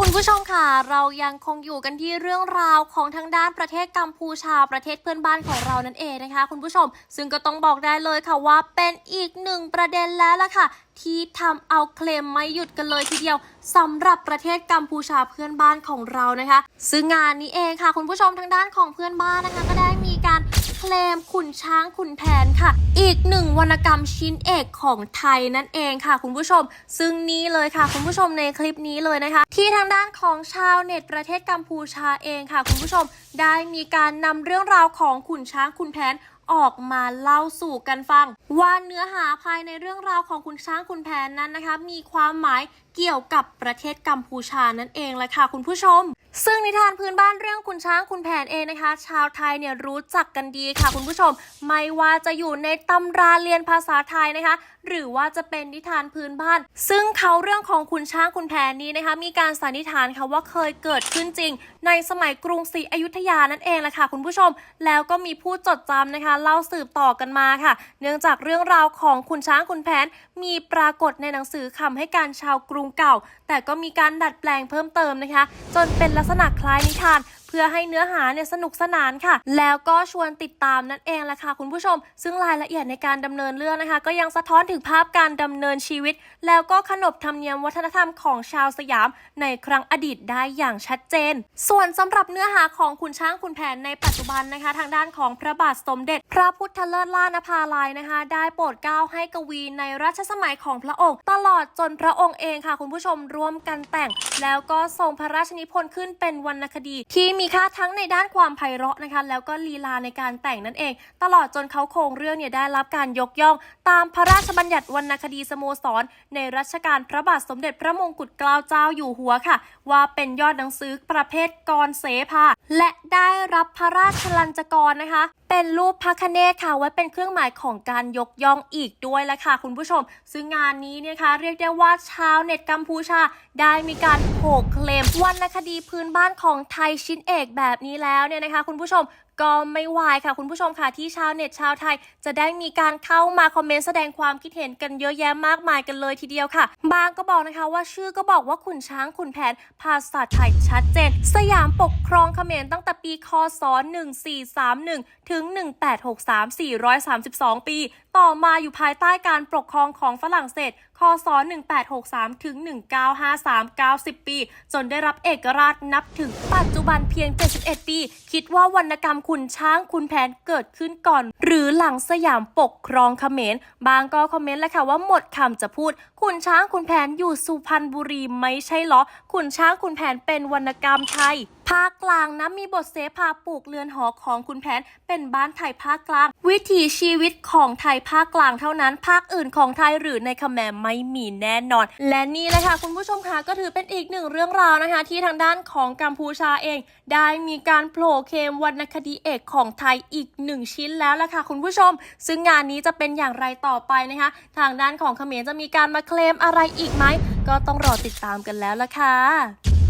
คุณผู้ชมค่ะ เรายังคงอยู่กันที่เรื่องราวของทางด้านประเทศกัมพูชาประเทศเพื่อนบ้านของเรานั่นเองนะคะ คุณผู้ชม ซึ่งก็ต้องบอกได้เลยค่ะว่าเป็นอีกหนึ่งประเด็นแล้วล่ะค่ะ ที่ทำเอาเคลมไม่หยุดกันเลยทีเดียวสำหรับประเทศกัมพูชาเพื่อนบ้านของเรานะคะ ซึ่งงานนี้เองค่ะ คุณผู้ชมทางด้านของเพื่อนบ้านนะคะ ก็ได้มีการเคลมขุนช้างขุนแผนค่ะ อีกหนึ่งวรรณกรรมชิ้นเอกของไทยนั่นเองค่ะ คุณผู้ชม ซึ่งนี่เลยค่ะ คุณผู้ชมในคลิปนี้เลยนะคะ ที่ทางด้านของชาวเน็ตประเทศกัมพูชาเองค่ะ คุณผู้ชมได้มีการนำเรื่องราวของขุนช้างขุนแผน ออกมาเล่าสู่กันฟัง ว่าเนื้อหาภายในเรื่องราวของคุณช้างคุณแผนนั้นนะคะ มีความหมายเกี่ยวกับประเทศกัมพูชานั่นเองแหละค่ะคุณผู้ชม ซึ่งนิทานพื้นบ้านเรื่องคุณช้างคุณแผนเองนะคะ ชาวไทยเนี่ยรู้จักกันดีค่ะคุณผู้ชม ไม่ว่าจะอยู่ในตำราเรียนภาษาไทยนะคะ หรือว่าจะเป็นนิทานพื้นบ้าน ซึ่งเขาเรื่องของคุณช้างคุณแผนนี้นะคะ มีการสันนิษฐานค่ะว่าเคยเกิดขึ้นจริง ในสมัยกรุงศรีอยุธยานั่นเองแหละค่ะคุณผู้ชม แล้วก็มีผู้จดจำนะคะ เล่าสืบต่อกันมาค่ะ เนื่องจากเรื่องราวของคุณช้างคุณแผน มีปรากฏในหนังสือคำให้การชาวกรุงเก่า แต่ก็มีการดัดแปลงเพิ่มเติมนะคะ จนเป็นลักษณะคล้ายนิทานเพื่อให้เนื้อหาเนี่ยสนุกสนานค่ะ แล้วก็ชวนติดตามนั่นเองแหละค่ะคุณผู้ชม ซึ่งรายละเอียดในการดำเนินเรื่องนะคะ ก็ยังสะท้อนถึงภาพการดำเนินชีวิต แล้วก็ขนบธรรมเนียมวัฒนธรรมของชาวสยามในครั้งอดีตได้อย่างชัดเจน ส่วนสำหรับเนื้อหาของคุณช้างคุณแผนในปัจจุบันนะคะ ทางด้านของพระบาทสมเด็จ พระพุทธเลิศล่านภาลัยนะคะ ได้โปรดเกล้าให้กวีในรัชสมัยของพระองค์ ตลอดจนพระองค์เองค่ะ คุณผู้ชมร่วมกันแต่ง แล้วก็ทรงพระราชนิพนธ์ขึ้นเป็นวรรณคดีที่มีค่าทั้งในด้านความไพเราะนะคะ แล้วก็ลีลาในการแต่งนั่นเอง ตลอดจนเขาโครงเรื่องเนี่ยได้รับการยกย่อง ตามพระราชบัญญัติวรรณคดีสโมสร ในรัชกาลพระบาทสมเด็จพระมงกุฎเกล้าเจ้าอยู่หัวค่ะ ว่าเป็นยอดหนังสือประเภทกรเสภาและได้รับพระราชลัญจกรนะคะ เป็นรูปพระคเนศค่ะไว้เป็นเครื่องหมายของการยกย่องอีกด้วยละค่ะ คุณผู้ชม ซึ่งงานนี้เนี่ยนะคะเรียกได้ว่าชาวเน็ตกัมพูชา ได้มีการโผกเคลมวรรณคดีพื้นบ้านของไทยชิ้นเอกแบบนี้แล้วเนี่ยนะคะ คุณผู้ชม ก็ไม่วายค่ะคุณผู้ชมค่ะที่ชาวเน็ตชาวไทย จะได้มีการเข้ามาคอมเมนต์แสดงความคิดเห็นกันเยอะแยะมากมายกันเลยทีเดียวค่ะ บางก็บอกนะคะว่าชื่อก็บอกว่าขุนช้างขุนแผนภาษาไทยชัดเจน สยามปกครองเขมรตั้งแต่ปีคศ 1431 ถึง 1863 432 ปี ต่อมาอยู่ภายใต้การปกครองของฝรั่งเศสคศ 1863 ถึง 1953 90 ปี จนได้รับเอกราชนับถึงปัจจุบันเพียง 71 ปี คิดว่าวรรณกรรมขุนช้างขุนแผนเกิดขึ้นก่อน หรือหลังสยามปกครองเขมรบางก็คอมเมนต์แล้วค่ะว่าหมดคำจะพูดขุนช้างขุนแผนอยู่สุพรรณบุรีไม่ใช่หรอขุนช้างขุนแผนเป็นวรรณกรรมไทย ภาคกลางนะมีบทเสภาปลูกเรือนหอของคุณแผนเป็นบ้านไทยภาคกลาง วิถีชีวิตของไทยภาคกลางเท่านั้น ภาคอื่นของไทยหรือในคแมรไม่มีแน่นอน และนี่แหละค่ะคุณผู้ชมค่ะก็ถือเป็นอีกหนึ่งเรื่องราวนะคะ ที่ทางด้านของกัมพูชาเอง ได้มีการโผล่เคมวรรณคดีเอกของไทยอีกหนึ่งชิ้นแล้วล่ะค่ะคุณผู้ชม ซึ่งงานนี้จะเป็นอย่างไรต่อไปนะคะ ทางด้านของเขมรจะมีการมาเคลมอะไรอีกไหมก็ต้องรอติดตามกันแล้วล่ะค่ะ